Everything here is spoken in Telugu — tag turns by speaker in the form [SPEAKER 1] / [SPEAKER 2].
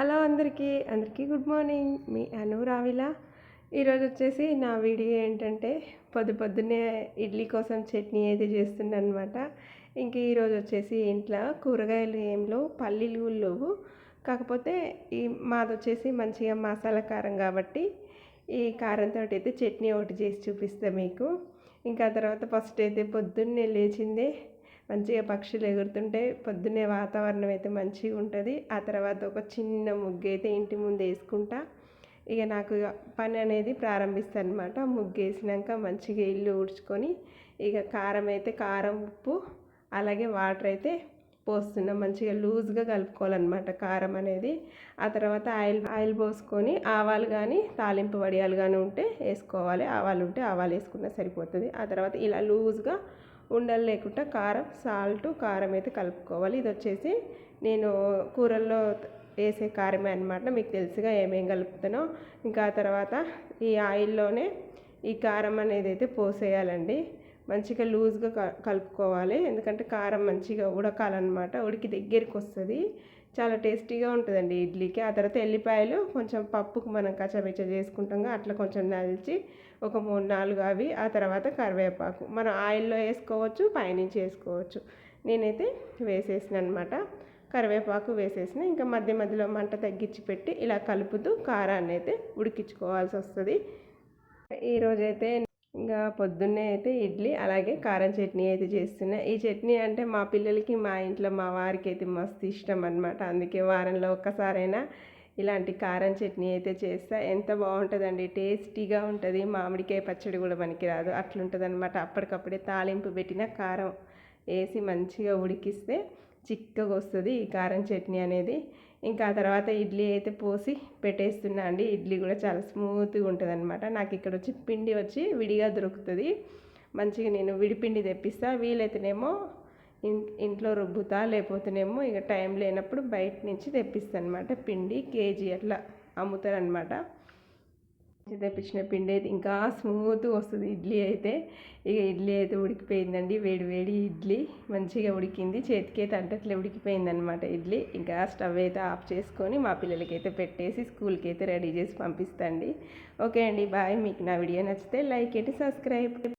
[SPEAKER 1] హలో అందరికీ అందరికీ గుడ్ మార్నింగ్. మీ అను రావిలా. ఈరోజు వచ్చేసి నా వీడియో ఏంటంటే పొద్దు పొద్దున్నే ఇడ్లీ కోసం చట్నీ అయితే చేస్తుందనమాట అనమాట ఇంక ఈరోజు వచ్చేసి ఇంట్లో కూరగాయలు ఏంలో పల్లీలు లేవు. కాకపోతే ఈ మాది వచ్చేసి మంచిగా మసాలా కారం కాబట్టి ఈ కారంతో అయితే చట్నీ ఒకటి చేసి చూపిస్తాను మీకు. ఇంకా తర్వాత ఫస్ట్ అయితే పొద్దున్నే లేచిందే మంచిగా పక్షులు ఎగురుతుంటే పొద్దున్నే వాతావరణం అయితే మంచిగా ఉంటుంది. ఆ తర్వాత ఒక చిన్న ముగ్గు అయితే ఇంటి ముందు వేసుకుంటా. ఇక నాకు పని అనేది ప్రారంభిస్తాను అనమాట ముగ్గు వేసినాక మంచిగా ఇల్లు ఊడ్చుకొని ఇక కారం అయితే కారం ఉప్పు అలాగే వాటర్ అయితే పోస్తున్నాం. మంచిగా లూజ్గా కలుపుకోవాలన్నమాట కారం అనేది. ఆ తర్వాత ఆయిల్ ఆయిల్ పోసుకొని ఆవాలు కానీ తాలింపు వడియాలు కానీ ఉంటే వేసుకోవాలి. ఆవాలు ఉంటే ఆవాలు వేసుకున్నా సరిపోతుంది. ఆ తర్వాత ఇలా లూజ్గా ఉండలు లేకుండా కారం సాల్ట్ కారం అయితే కలుపుకోవాలి. ఇది వచ్చేసి నేను కూరల్లో వేసే కారమే అనమాట మీకు తెలుసుగా ఏమేం కలుపుతానో. ఇంకా తర్వాత ఈ ఆయిల్లోనే ఈ కారం అనేది అయితే పోసేయాలండి. మంచిగా లూజ్గా కలుపుకోవాలి. ఎందుకంటే కారం మంచిగా ఉడకాలన్నమాట. ఉడికి దగ్గరికి వస్తుంది. చాలా టేస్టీగా ఉంటుందండి ఇడ్లీకి. ఆ తర్వాత ఎల్లిపాయలు కొంచెం పప్పుకు మనం కచ్చబెచ్చ చేసుకుంటాం అట్లా కొంచెం నలిచి ఒక మూడు నాలుగు అవి ఆ తర్వాత కరివేపాకు. మనం ఆయిల్లో వేసుకోవచ్చు పైనుంచి వేసుకోవచ్చు. నేనైతే వేసేసిన అనమాట కరివేపాకు వేసేసిన. ఇంకా మధ్య మధ్యలో మంట తగ్గించి పెట్టి ఇలా కలుపుతూ కారాన్ని అయితే ఉడికించుకోవాల్సి వస్తుంది. ఈరోజైతే ఇంకా పొద్దున్నే అయితే ఇడ్లీ అలాగే కారం చట్నీ అయితే చేస్తున్నా. ఈ చట్నీ అంటే మా పిల్లలకి మా ఇంట్లో మా వారికి అయితే మస్తు ఇష్టం అనమాట అందుకే వారంలో ఒక్కసారైనా ఇలాంటి కారం చట్నీ అయితే చేస్తా. ఎంత బాగుంటుందండి టేస్టీగా ఉంటుంది. మామిడికాయ పచ్చడి కూడా మనకి రాదు అట్లుంటుంది అనమాట అప్పటికప్పుడే తాలింపు పెట్టిన కారం వేసి మంచిగా ఉడికిస్తే చిక్కగా వస్తుంది. ఈ కారం చట్నీ అనేది ఇంకా ఆ తర్వాత ఇడ్లీ అయితే పోసి పెట్టేస్తున్నా అండి. ఇడ్లీ కూడా చాలా స్మూత్గా ఉంటుంది అనమాట నాకు ఇక్కడ వచ్చి పిండి వచ్చి విడిగా దొరుకుతుంది. మంచిగా నేను విడిపిండి తెప్పిస్తా. వీలైతేనేమో ఇంట్లో రుబ్బుతా లేకపోతేనేమో ఇక టైం లేనప్పుడు బయట నుంచి తెప్పిస్తాను అనమాట పిండి కేజీ అట్లా అమ్ముతారనమాట తెప్పించిన పిండి అయితే ఇంకా స్మూత్ వస్తుంది. ఇడ్లీ అయితే ఇక ఇడ్లీ అయితే ఉడికిపోయిందండి. వేడి వేడి ఇడ్లీ మంచిగా ఉడికింది. చేతికి అయితే అంటట్లే ఉడికిపోయింది అనమాట ఇడ్లీ. ఇంకా స్టవ్ అయితే ఆఫ్ చేసుకొని మా పిల్లలకైతే పెట్టేసి స్కూల్కి అయితే రెడీ చేసి పంపిస్తండి. ఓకే అండి బాయ్. మీకు నా వీడియో నచ్చితే లైక్ ఏంటి సబ్స్క్రైబ్